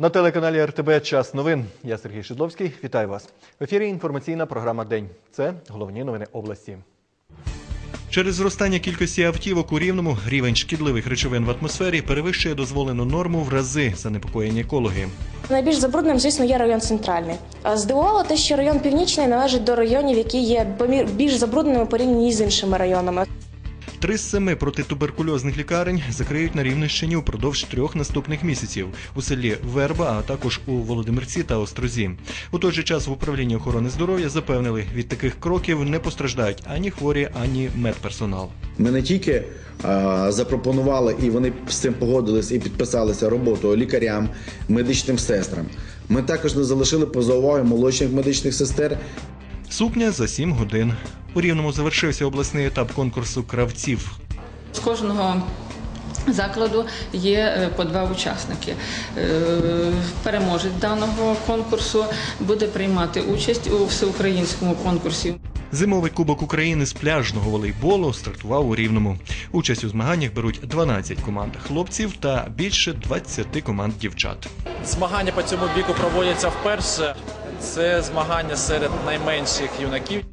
На телеканалі РТБ Час новин. Я Сергій Шидловський. Вітаю вас. В ефірі інформаційна програма День. Це головні новини області. Через зростання кількості автівок у рівному рівень шкідливих речовин в атмосфері перевищує дозволену норму в рази, занепокоєні екологи. Найбільш забрудненим, звісно, є район центральний. Здивувало те, що район північний належить до районів, які є помір- більш забрудненими порівняно з іншими районами. Три з семи протитуберкульозних лікарень закриють на Рівненщині упродовж трьох наступних місяців у селі Верба, а також у Володимирці та Острозі. У той же час в управлінні охорони здоров'я запевнили, від таких кроків не постраждають ані хворі, ані медперсонал. Ми не тільки е, запропонували, і вони з цим погодились і підписалися роботу лікарям, медичним сестрам. Ми також не залишили поза увагою молодших медичних сестер Сукня за сім годин. У рівному завершився обласний етап конкурсу кравців. З кожного закладу є е, по два учасники. Е, Переможець даного конкурсу буде приймати участь у всеукраїнському конкурсі. Зимовий кубок України з пляжного волейболу стартував у Рівному. Участь у змаганнях беруть 12 команд хлопців та більше 20 команд дівчат. Змагання по цьому віку проводяться вперше. Це змагання серед найменших юнаків.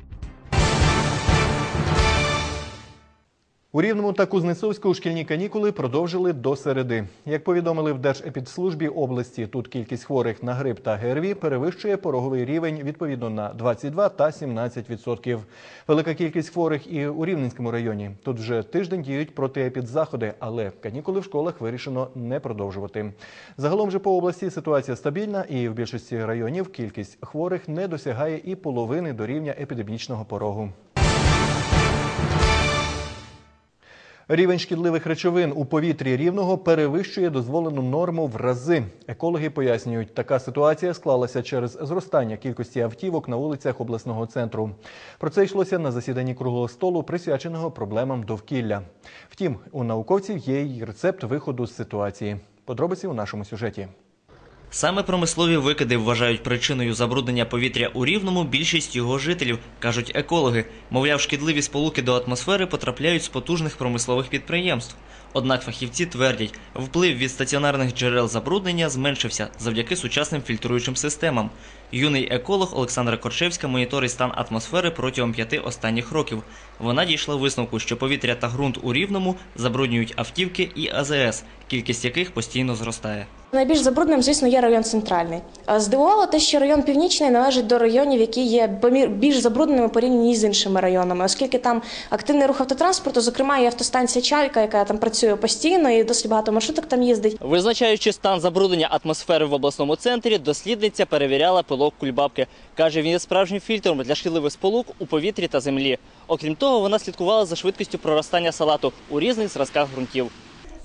У Рівному та Кузнецовську шкільні канікули продовжили до середи. Як повідомили в Держепідслужбі області, тут кількість хворих на грип та ГРВІ перевищує пороговий рівень відповідно на 22 та 17 відсотків. Велика кількість хворих і у Рівненському районі. Тут вже тиждень діють протиепідзаходи, але канікули в школах вирішено не продовжувати. Загалом же по області ситуація стабільна, і в більшості районів кількість хворих не досягає і половини до рівня епідемічного порогу. Рівень шкідливих речовин у повітрі рівного перевищує дозволену норму в рази. Екологи пояснюють, така ситуація склалася через зростання кількості автівок на вулицях обласного центру. Про це йшлося на засіданні круглого столу, присвяченого проблемам довкілля. Втім, у науковців є й рецепт виходу з ситуації. Подробиці у нашому сюжеті. Саме промислові викиди вважають причиною забруднення повітря у рівному більшість його жителів, кажуть екологи. Мовляв, шкідливі сполуки до атмосфери потрапляють з потужних промислових підприємств. Однак фахівці твердять, вплив від стаціонарних джерел забруднення зменшився завдяки сучасним фільтруючим системам. Юний еколог Олександра Корчевська моніторить стан атмосфери протягом п'яти останніх років. Вона дійшла висновку, що повітря та ґрунт у рівному забруднюють автівки і АЗС, кількість яких постійно зростає. Найбільш забрудненим, звісно, є район центральний. Здивувало те, що район північний належить до районів, які є більш забрудненими порівняно з іншими районами, оскільки там активний рух автотранспорту, зокрема і автостанція Чайка, яка там працює постійно, і досить багато маршруток там їздить. Визначаючи стан забруднення атмосфери в обласному центрі, дослідниця перевіряла пилок кульбабки. Каже, він є справжнім фільтром для шкідливих сполук у повітрі та землі. Окрім того, вона слідкувала за швидкістю проростання салату у різних зразках ґрунтів.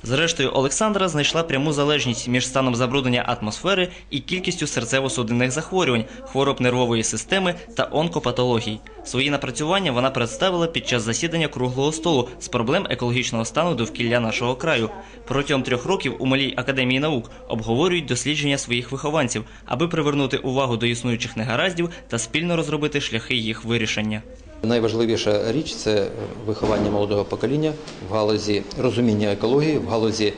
Зрештою, Олександра знайшла пряму залежність між станом забруднення атмосфери і кількістю серцево-судинних захворювань, хвороб нервової системи та онкопатологій. Свої напрацювання вона представила під час засідання круглого столу з проблем екологічного стану довкілля нашого краю. Протягом трьох років у малій академії наук обговорюють дослідження своїх вихованців, аби привернути увагу до існуючих негараздів та спільно розробити шляхи їх вирішення. Найважливіша річ це виховання молодого покоління в галузі розуміння екології, в галузі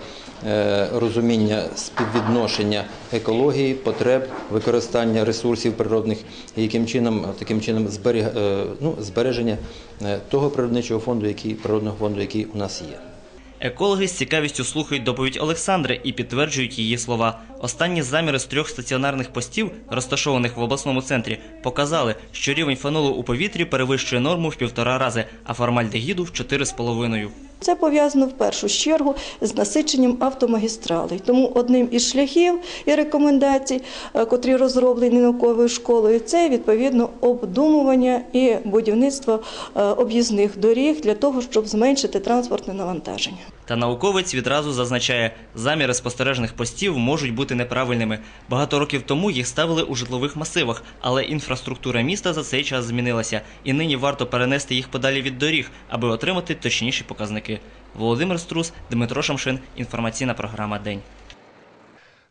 е, розуміння співвідношення екології, потреб, використання ресурсів природних і яким чином таким чином зберіг- е, ну, збереження е, того природничого фонду, який природного фонду, який у нас є. Екологи з цікавістю слухають доповідь Олександри і підтверджують її слова. Останні заміри з трьох стаціонарних постів, розташованих в обласному центрі, показали, що рівень фенолу у повітрі перевищує норму в півтора рази, а формальдегіду в чотири з половиною. Це пов'язано в першу чергу з насиченням автомагістралей. Тому одним із шляхів і рекомендацій, е, котрі розроблені науковою школою, це відповідно обдумування і будівництво е, об'їзних доріг для того, щоб зменшити транспортне навантаження. Та науковець відразу зазначає, заміри спостережних постів можуть бути неправильними. Багато років тому їх ставили у житлових масивах, але інфраструктура міста за цей час змінилася, і нині варто перенести їх подалі від доріг, аби отримати точніші показники. Володимир Струс, Дмитро Шамшин. Інформаційна програма День.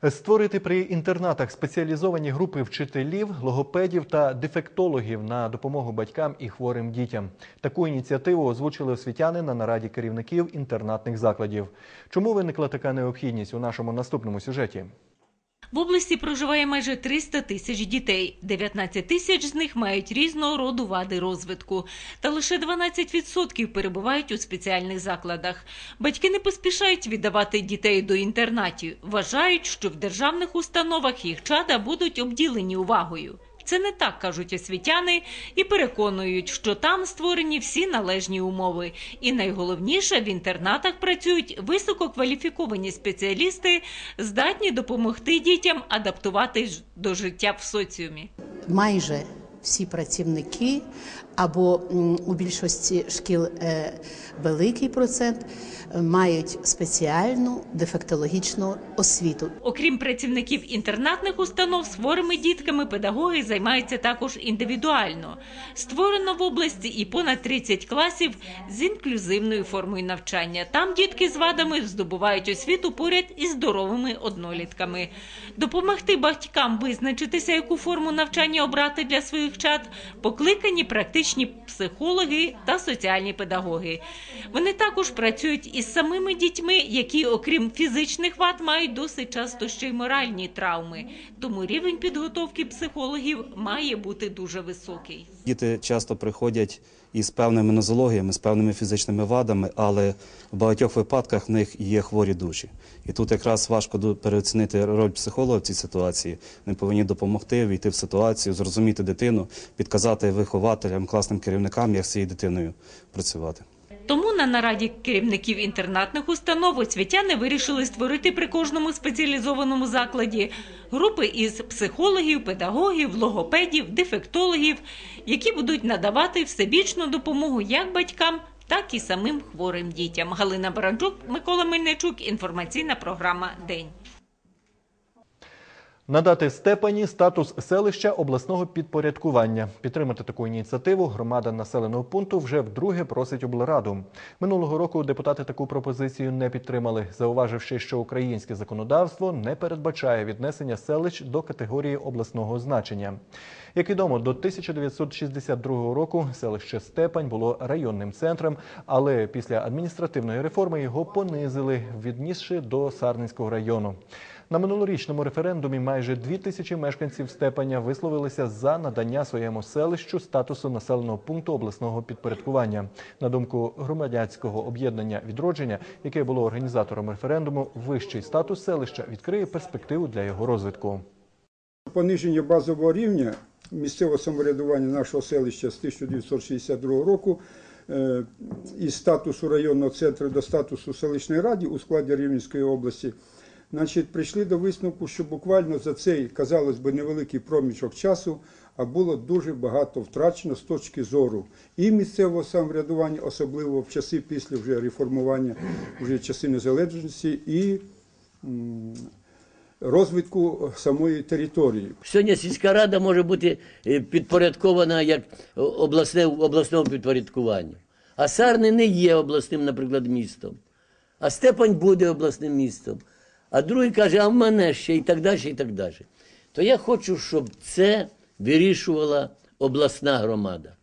Створити при інтернатах спеціалізовані групи вчителів, логопедів та дефектологів на допомогу батькам і хворим дітям. Таку ініціативу озвучили освітяни на нараді керівників інтернатних закладів. Чому виникла така необхідність у нашому наступному сюжеті? В області проживає майже 300 тисяч дітей. 19 тисяч з них мають різного роду вади розвитку. Та лише 12% перебувають у спеціальних закладах. Батьки не поспішають віддавати дітей до інтернатів. Вважають, що в державних установах їх чада будуть обділені увагою. Це не так, кажуть освітяни, і переконують, що там створені всі належні умови. І найголовніше, в інтернатах працюють висококваліфіковані спеціалісти, здатні допомогти дітям адаптуватись до життя в соціумі. майже всі працівники, або у більшості шкіл е, великий процент е, мають спеціальну дефектологічну освіту. Окрім працівників інтернатних установ, з хворими дітками педагоги займаються також індивідуально. Створено в області і понад 30 класів з інклюзивною формою навчання. Там дітки з вадами здобувають освіту поряд із здоровими однолітками. Допомогти батькам визначитися, яку форму навчання обрати для своїх чад, покликані практичні психологи та соціальні педагоги. Вони також працюють із самими дітьми, які, окрім фізичних вад, мають досить часто ще й моральні травми. Тому рівень підготовки психологів має бути дуже високий. Діти часто приходять із певними нозологіями, з певними фізичними вадами, але в багатьох випадках в них є хворі душі. І тут якраз важко переоцінити роль психолога в цій ситуації. Вони повинні допомогти війти в ситуацію, зрозуміти дитину, підказати вихователям, класним керівникам, як з цією дитиною працювати. Тому на нараді керівників інтернатних установ освітяни вирішили створити при кожному спеціалізованому закладі групи із психологів, педагогів, логопедів, дефектологів, які будуть надавати всебічну допомогу як батькам, так і самим хворим дітям. Галина Баранчук, Микола Мельничук. Інформаційна програма День. Надати Степані статус селища обласного підпорядкування. Підтримати таку ініціативу громада населеного пункту вже вдруге просить облраду. Минулого року депутати таку пропозицію не підтримали, зауваживши, що українське законодавство не передбачає віднесення селищ до категорії обласного значення. Як відомо, до 1962 року селище Степань було районним центром, але після адміністративної реформи його понизили, віднісши до Сарненського району. На минулорічному референдумі майже дві тисячі мешканців Степаня висловилися за надання своєму селищу статусу населеного пункту обласного підпорядкування. На думку громадянського об'єднання відродження, яке було організатором референдуму, вищий статус селища відкриє перспективу для його розвитку. Пониження базового рівня місцевого самоврядування нашого селища з 1962 року е, із статусу районного центру до статусу селищної ради у складі Рівненської області, значить, прийшли до висновку, що буквально за цей, казалось би, невеликий проміжок часу, а було дуже багато втрачено з точки зору і місцевого самоврядування, особливо в часи після вже реформування, вже часи незалежності, і розвитку самої території. Сьогодні сільська рада може бути е, підпорядкована як обласне, обласному підпорядкуванню. А Сарни не є обласним, наприклад, містом. А Степань буде обласним містом. А другий каже, а в мене ще і так далі, і так далі. То я хочу, щоб це вирішувала обласна громада.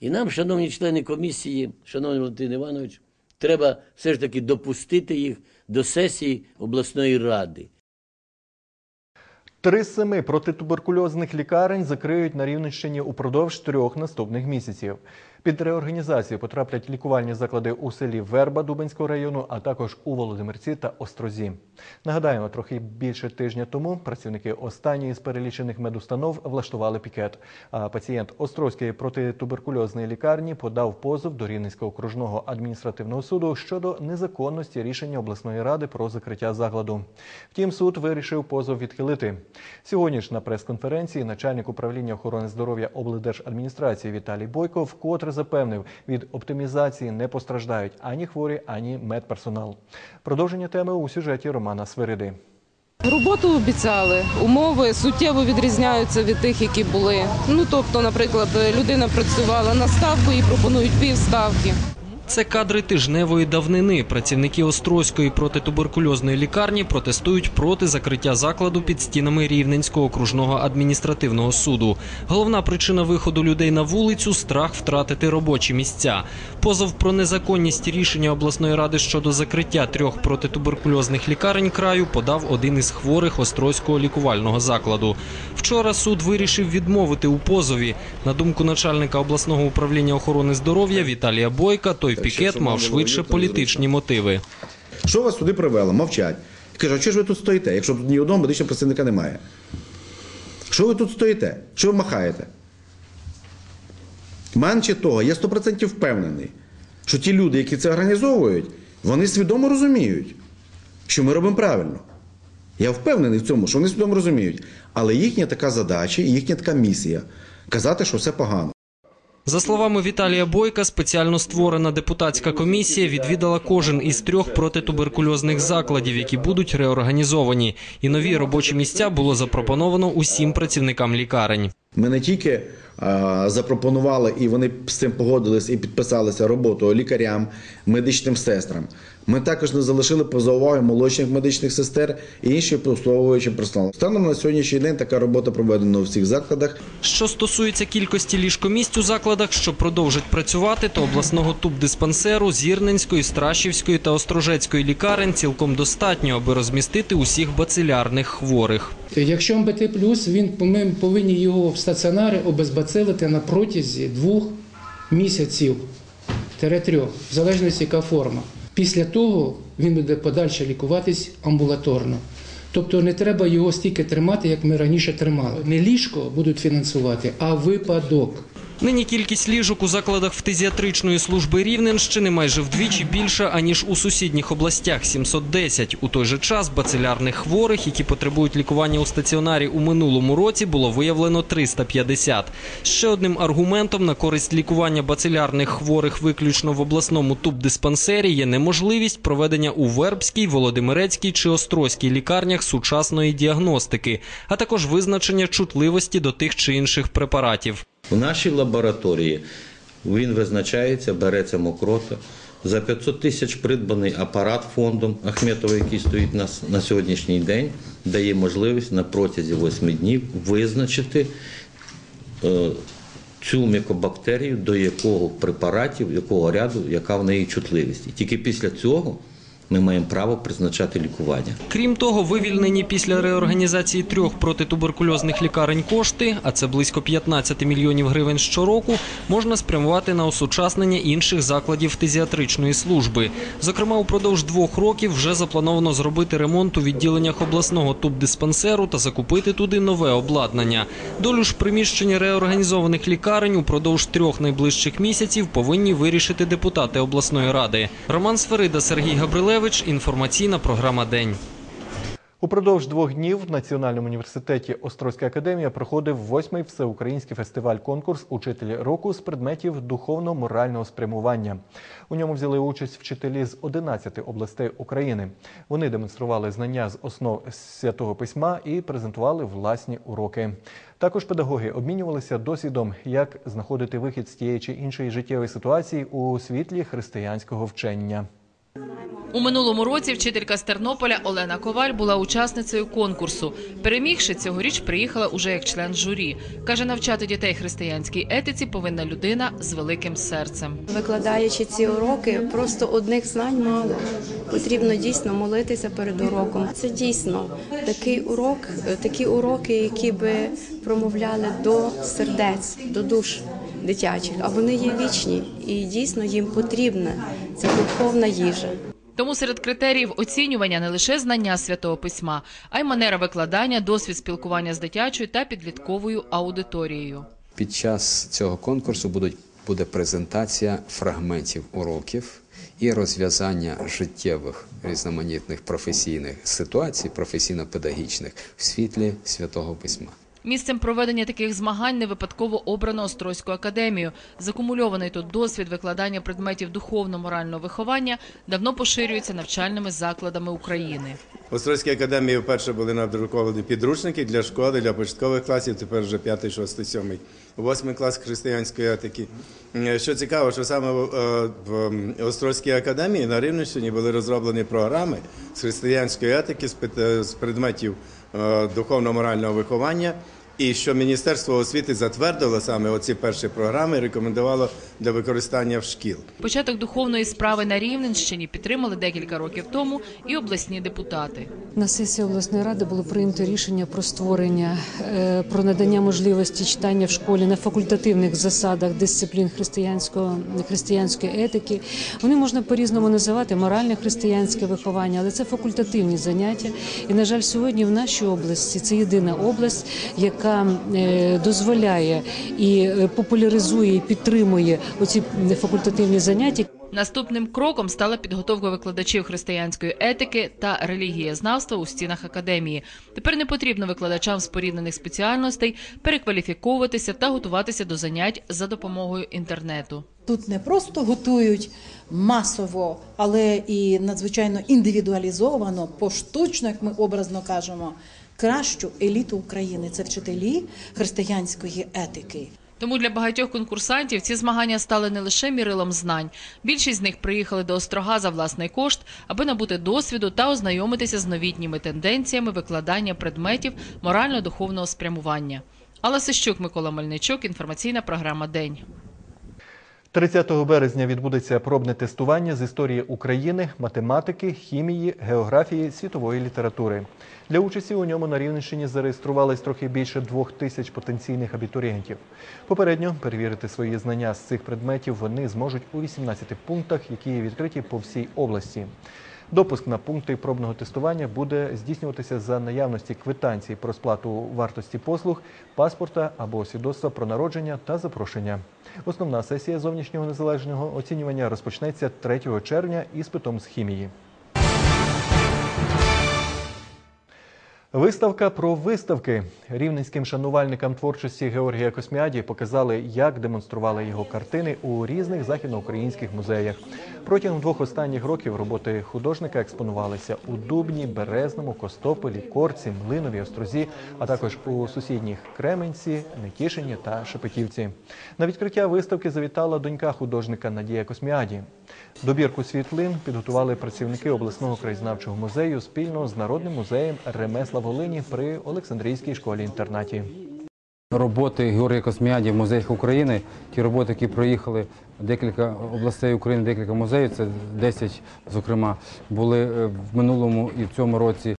І нам, шановні члени комісії, шановний Валентин Іванович, треба все ж таки допустити їх до сесії обласної ради. Три з семи протитуберкульозних лікарень закриють на Рівненщині упродовж трьох наступних місяців. Під реорганізацію потраплять лікувальні заклади у селі Верба Дубенського району, а також у Володимирці та Острозі. Нагадаємо, трохи більше тижня тому працівники останньої з перелічених медустанов влаштували пікет. А пацієнт Острозької протитуберкульозної лікарні подав позов до Рівненського окружного адміністративного суду щодо незаконності рішення обласної ради про закриття закладу. Втім, суд вирішив позов відхилити. Сьогодні ж на прес-конференції начальник управління охорони здоров'я облдержадміністрації Віталій Бойко вкотре запевнив, від оптимізації не постраждають ані хворі, ані медперсонал. Продовження теми у сюжеті Романа Свириди. Роботу обіцяли. Умови суттєво відрізняються від тих, які були. Ну тобто, наприклад, людина працювала на ставку і пропонують півставки. Це кадри тижневої давнини. Працівники Острозької протитуберкульозної лікарні протестують проти закриття закладу під стінами Рівненського окружного адміністративного суду. Головна причина виходу людей на вулицю страх втратити робочі місця. Позов про незаконність рішення обласної ради щодо закриття трьох протитуберкульозних лікарень краю подав один із хворих Острозького лікувального закладу. Вчора суд вирішив відмовити у позові. На думку начальника обласного управління охорони здоров'я Віталія Бойка, той пікет мав швидше політичні мотиви. Що вас сюди привело? Мовчать. Кажу, а чого ж ви тут стоїте, якщо тут ні одного медичного працівника немає? Що ви тут стоїте? Що ви махаєте? Менше того, я 100% впевнений, що ті люди, які це організовують, вони свідомо розуміють, що ми робимо правильно. Я впевнений в цьому, що вони свідомо розуміють. Але їхня така задача і їхня така місія казати, що все погано. За словами Віталія Бойка, спеціально створена депутатська комісія відвідала кожен із трьох протитуберкульозних закладів, які будуть реорганізовані. І нові робочі місця було запропоновано усім працівникам лікарень. Ми не тільки запропонували, і вони з цим погодились і підписалися роботу лікарям, медичним сестрам. Ми також не залишили поза увагою молочних медичних сестер і інших обслуговуючим персоналом. Станом на сьогоднішній день така робота проведена у всіх закладах. Що стосується кількості ліжкомісць у закладах, що продовжать працювати, то обласного тубдиспансеру, Зірненської, Страшівської та Острожецької лікарень цілком достатньо, аби розмістити усіх бацилярних хворих. Якщо МБТ він ми повинні його в стаціонарі обезбацилити на протязі двох місяців тире трьох, в залежності яка форма. Після того він буде подальше лікуватись амбулаторно. Тобто не треба його стільки тримати, як ми раніше тримали. Не ліжко будуть фінансувати, а випадок. Нині кількість ліжок у закладах фтизіатричної служби Рівненщини майже вдвічі більша, аніж у сусідніх областях – 710. У той же час бацилярних хворих, які потребують лікування у стаціонарі у минулому році, було виявлено 350. Ще одним аргументом на користь лікування бацилярних хворих виключно в обласному тубдиспансері є неможливість проведення у Вербській, Володимирецькій чи Острозькій лікарнях сучасної діагностики, а також визначення чутливості до тих чи інших препаратів. У нашій лабораторії він визначається, береться мокрота. За 500 тисяч придбаний апарат фондом Ахметова, який стоїть на, на сьогоднішній день, дає можливість на протязі 8 днів визначити е, цю мікобактерію, до якого препаратів, якого ряду, яка в неї чутливість. І тільки після цього ми маємо право призначати лікування. Крім того, вивільнені після реорганізації трьох протитуберкульозних лікарень кошти, а це близько 15 мільйонів гривень щороку, можна спрямувати на осучаснення інших закладів фтизіатричної служби. Зокрема, упродовж двох років вже заплановано зробити ремонт у відділеннях обласного тубдиспансеру та закупити туди нове обладнання. Долю ж приміщення реорганізованих лікарень упродовж трьох найближчих місяців повинні вирішити депутати обласної ради. Роман Сферида, Сергій Габрилевич. Інформаційна програма День. Упродовж двох днів в Національному університеті Острозька академія проходив восьмий всеукраїнський фестиваль-конкурс Учителі року з предметів духовно-морального спрямування. У ньому взяли участь вчителі з 11 областей України. Вони демонстрували знання з основ святого письма і презентували власні уроки. Також педагоги обмінювалися досвідом, як знаходити вихід з тієї чи іншої життєвої ситуації у світлі християнського вчення. У минулому році вчителька з Тернополя Олена Коваль була учасницею конкурсу. Перемігши цьогоріч, приїхала уже як член журі. Каже, навчати дітей християнській етиці повинна людина з великим серцем. Викладаючи ці уроки, просто одних знань мало. Потрібно дійсно молитися перед уроком. Це дійсно такий урок, такі уроки, які би промовляли до сердець, до душ дитячих, а вони є вічні і дійсно їм потрібна ця духовна їжа. Тому серед критеріїв оцінювання не лише знання святого письма, а й манера викладання, досвід спілкування з дитячою та підлітковою аудиторією. Під час цього конкурсу будуть буде презентація фрагментів уроків і розв'язання життєвих різноманітних професійних ситуацій, професійно-педагогічних в світлі святого письма. Місцем проведення таких змагань не випадково обрано Острозьку академію. Закумульований тут досвід викладання предметів духовно-морального виховання давно поширюється навчальними закладами України. В Острозькій академії вперше були надруковані підручники для школи, для початкових класів, тепер вже 5, 6, 7, 8 клас християнської етики. Е, Що цікаво, що саме в, е, Острозькій академії на Рівненщині були розроблені програми з християнської етики, з е, предметів духовно-морального виховання. І що Міністерство освіти затвердило саме оці перші програми і рекомендувало для використання в шкіл. Початок духовної справи на Рівненщині підтримали декілька років тому і обласні депутати. На сесії обласної ради було прийнято рішення про створення, е, про надання можливості читання в школі на факультативних засадах дисциплін християнського християнської етики. Вони можна по-різному називати моральне християнське виховання, але це факультативні заняття. І на жаль, сьогодні в нашій області це єдина область, яка е, дозволяє і е, популяризує і підтримує оці факультативні заняття. Наступним кроком стала підготовка викладачів християнської етики та релігієзнавства у стінах академії. Тепер не потрібно викладачам споріднених спеціальностей перекваліфіковуватися та готуватися до занять за допомогою інтернету. Тут не просто готують масово, але і надзвичайно індивідуалізовано, поштучно, як ми образно кажемо, кращу еліту України. Це вчителі християнської етики. Тому для багатьох конкурсантів ці змагання стали не лише мірилом знань. Більшість з них приїхали до Острога за власний кошт, аби набути досвіду та ознайомитися з новітніми тенденціями викладання предметів морально-духовного спрямування. Алла Сищук, Микола Мельничук, інформаційна програма День. 30 березня відбудеться пробне тестування з історії України, математики, хімії, географії, світової літератури. Для участі у ньому на Рівненщині зареєструвались трохи більше двох тисяч потенційних абітурієнтів. Попередньо перевірити свої знання з цих предметів вони зможуть у 18 пунктах, які відкриті по всій області. Допуск на пункти пробного тестування буде здійснюватися за наявності квитанції про сплату вартості послуг, паспорта або свідоцтва про народження та запрошення. Основна сесія зовнішнього незалежного оцінювання розпочнеться 3 червня іспитом з хімії. Виставка про виставки рівненським шанувальникам творчості Георгія Косміаді показали, як демонстрували його картини у різних західноукраїнських музеях. Протягом двох останніх років роботи художника експонувалися у Дубні, Березному, Костополі, Корці, Млинові, Острозі, а також у сусідніх Кременці, Нетішині та Шепетівці. На відкриття виставки завітала донька художника Надія Косміаді. Добірку світлин підготували працівники обласного краєзнавчого музею спільно з Народним музеєм ремесла Волині при Олександрійській школі-інтернаті. Роботи Георгія Косміаді в музеях України, ті роботи, які проїхали декілька областей України, декілька музеїв, це 10, зокрема, були е, в минулому і в цьому році.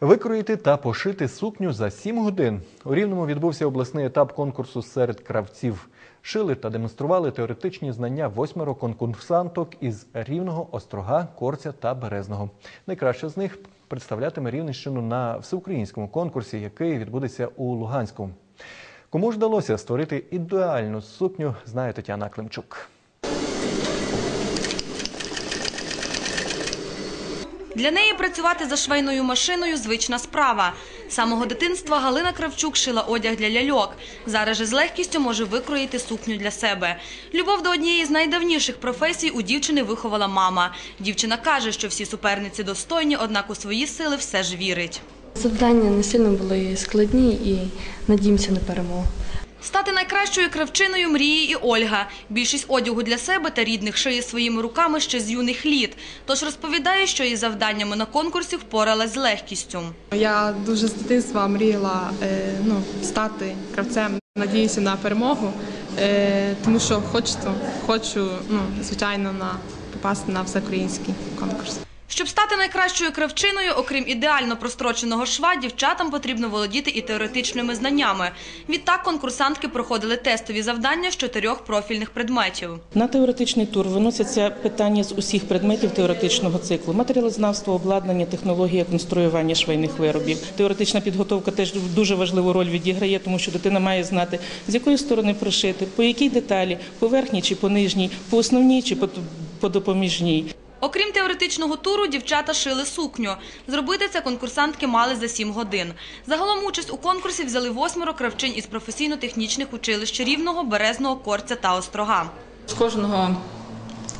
Викроїти та пошити сукню за 7 годин. У Рівному відбувся обласний етап конкурсу серед кравців. Шили та демонстрували теоретичні знання восьмеро конкурсанток із Рівного, Острога, Корця та Березного. Найкраще з них представлятиме Рівненщину на всеукраїнському конкурсі, який відбудеться у Луганську. Кому ж вдалося створити ідеальну сукню, знає Тетяна Климчук. Для неї працювати за швейною машиною звична справа. Самого дитинства Галина Кравчук шила одяг для ляльок. Зараз же з легкістю може викроїти сукню для себе. Любов до однієї з найдавніших професій у дівчини виховала мама. Дівчина каже, що всі суперниці достойні, однак у свої сили все ж вірить. Завдання не сильно були складні і надіємося на перемогу. Стати найкращою кравчиною мріє і Ольга. Більшість одягу для себе та рідних шиє своїми руками ще з юних літ. Тож розповідає, що із завданнями на конкурсі впоралась з легкістю. Я дуже з дитинства мріяла е, ну, стати кравцем. Надіюся на перемогу, е, тому що хочу, хочу ну, звичайно, на, попасти на всеукраїнський конкурс. Щоб стати найкращою кравчиною, окрім ідеально простроченого шва, дівчатам потрібно володіти і теоретичними знаннями. Відтак конкурсантки проходили тестові завдання з чотирьох профільних предметів. На теоретичний тур виносяться питання з усіх предметів теоретичного циклу: матеріалознавство, обладнання, технологія конструювання швейних виробів. Теоретична підготовка теж дуже важливу роль відіграє, тому що дитина має знати, з якої сторони пришити, по якій деталі, по верхній чи по нижній, по основній чи по допоміжній. Окрім теоретичного туру, дівчата шили сукню. Зробити це конкурсантки мали за 7 годин. Загалом участь у конкурсі взяли восьмеро кравчинь із професійно-технічних училищ Рівного, Березного, Корця та Острога. З кожного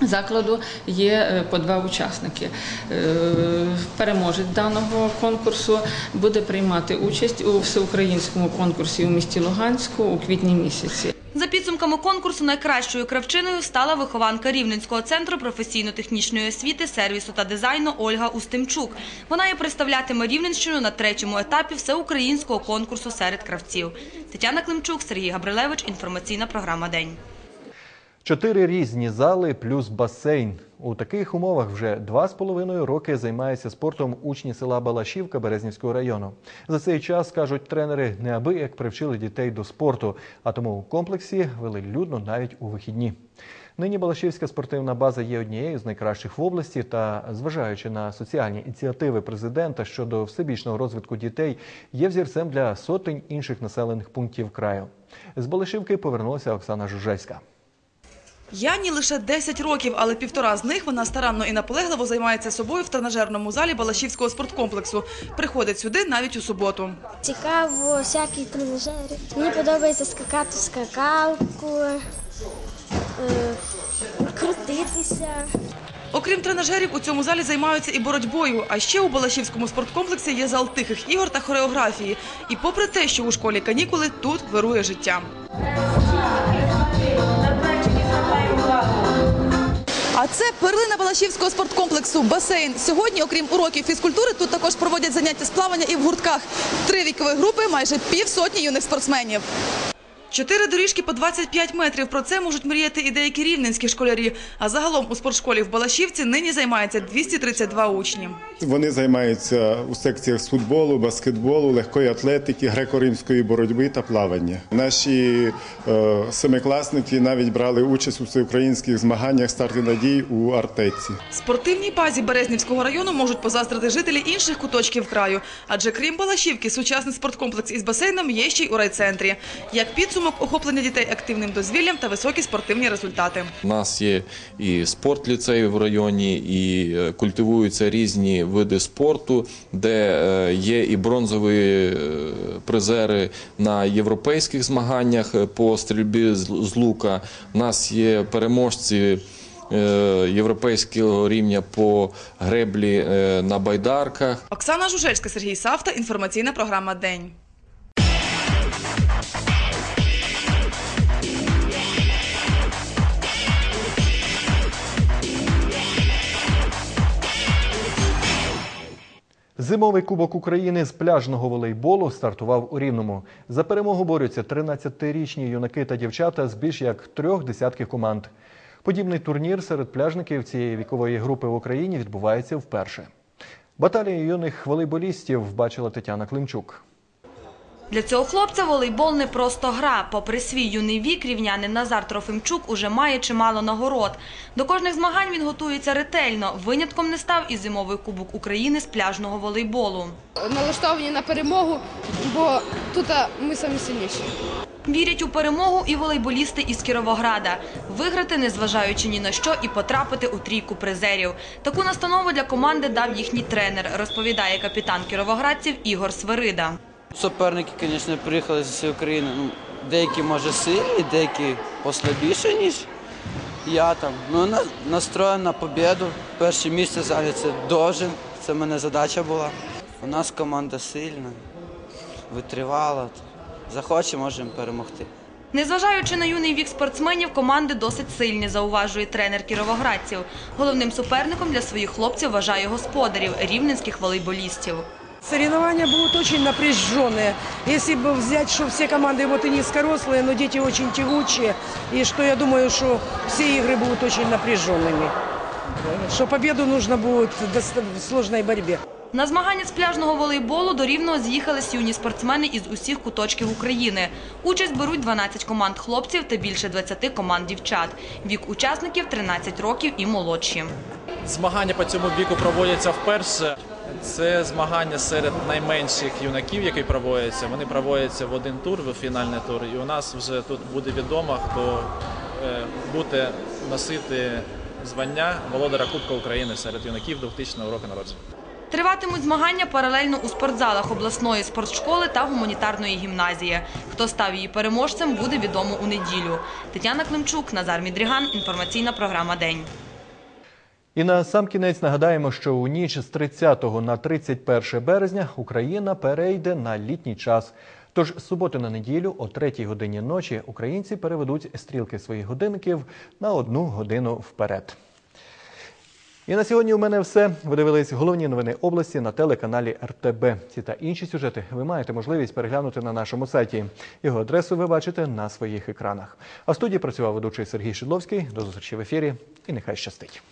закладу є е, по два учасники. Е, Переможець даного конкурсу буде приймати участь у всеукраїнському конкурсі у місті Луганську у квітні місяці. За підсумками конкурсу найкращою кравчиною стала вихованка Рівненського центру професійно-технічної освіти, сервісу та дизайну Ольга Устимчук. Вона і представлятиме Рівненщину на третьому етапі всеукраїнського конкурсу серед кравців. Тетяна Климчук, Сергій Габрилевич. Інформаційна програма День. Чотири різні зали плюс басейн. У таких умовах вже два з половиною роки займаються спортом учні села Балашівка Березнівського району. За цей час, кажуть тренери, неабияк привчили дітей до спорту, а тому у комплексі вели людно навіть у вихідні. Нині Балашівська спортивна база є однією з найкращих в області та, зважаючи на соціальні ініціативи президента щодо всебічного розвитку дітей, є взірцем для сотень інших населених пунктів краю. З Балашівки повернулася Оксана Жужельська. Яні лише 10 років, але півтора з них вона старанно і наполегливо займається собою в тренажерному залі Балашівського спорткомплексу. Приходить сюди навіть у суботу. Цікаво, всякі тренажери. Мені подобається скакати в скакалку, е, крутитися. Окрім тренажерів, у цьому залі займаються і боротьбою. А ще у Балашівському спорткомплексі є зал тихих ігор та хореографії. І попри те, що у школі канікули, тут вирує життя. Це перлина Балашівського спорткомплексу басейн. Сьогодні, окрім уроків фізкультури, тут також проводять заняття з плавання і в гуртках. Три вікові групи, майже півсотні юних спортсменів. Чотири доріжки по 25 метрів. Про це можуть мріяти і деякі рівненські школярі. А загалом у спортшколі в Балашівці нині займається 232 учні. Вони займаються у секціях з футболу, баскетболу, легкої атлетики, греко-римської боротьби та плавання. Наші е, семикласники навіть брали участь у всеукраїнських змаганнях старти надій у Артеці. Спортивній базі Березнівського району можуть позаздрити жителі інших куточків краю. Адже крім Балашівки, сучасний спорткомплекс із басейном є ще й у райцентрі. Як підсумок охоплення дітей активним дозвіллям та високі спортивні результати. У нас є і спортліцей в районі, і е, культивуються різні види спорту, де е, є і бронзові е, призери на європейських змаганнях по стрільбі з лука. У нас є переможці. Європейського рівня по греблі на байдарках. Оксана Жужельська, Сергій Савта. Інформаційна програма День. Зимовий кубок України з пляжного волейболу стартував у Рівному. За перемогу борються 13-річні юнаки та дівчата з більш як трьох десятків команд. Подібний турнір серед пляжників цієї вікової групи в Україні відбувається вперше. Баталії юних волейболістів бачила Тетяна Климчук. Для цього хлопця волейбол не просто гра. Попри свій юний вік, рівнянин Назар Трофимчук уже має чимало нагород. До кожних змагань він готується ретельно. Винятком не став і зимовий кубок України з пляжного волейболу. налаштовані на перемогу, бо тут ми самі сильніші. Вірять у перемогу і волейболісти із Кіровограда. Виграти, незважаючи ні на що, і потрапити у трійку призерів. Таку настанову для команди дав їхній тренер, розповідає капітан кіровоградців Ігор Свирида. Суперники, звісно, приїхали з усієї України. Ну, деякі, може, сильні, деякі послабіші, ніж я там. Ну, на- настроєн на побіду. Перше місце залі це дуже. Це в мене задача була. У нас команда сильна, витривала. Захоче, можемо перемогти. Незважаючи на юний вік спортсменів, команди досить сильні, зауважує тренер кіровоградців. Головним суперником для своїх хлопців вважає господарів рівненських волейболістів. Соревнования будут очень напряженные. Если бы взять, что все команды вот и низкорослые, но дети очень тягучие, и что я думаю, что все игры будут очень напряженными. Что победу нужно будет в доста- в сложной борьбе. На змагання з пляжного волейболу до Рівного з'їхались юні спортсмени із усіх куточків України. Участь беруть 12 команд хлопців та більше 20 команд дівчат. Вік учасників 13 років і молодші. Змагання по цьому віку проводяться вперше. Це змагання серед найменших юнаків, які проводяться. Вони проводяться в один тур, в фінальний тур. І у нас вже тут буде відомо, хто е, буде носити звання володаря Кубка України серед юнаків 2000 року народження. Триватимуть змагання паралельно у спортзалах обласної спортшколи та гуманітарної гімназії. Хто став її переможцем, буде відомо у неділю. Тетяна Климчук, Назар Мідріган. Інформаційна програма День. І на сам кінець нагадаємо, що у ніч з 30 на 31 березня Україна перейде на літній час. Тож з суботи на неділю о 3 годині ночі українці переведуть стрілки своїх годинників на одну годину вперед. І на сьогодні у мене все. Ви дивились головні новини області на телеканалі РТБ. Ці та інші сюжети ви маєте можливість переглянути на нашому сайті. Його адресу ви бачите на своїх екранах. А в студії працював ведучий Сергій Шидловський. До зустрічі в ефірі і нехай щастить.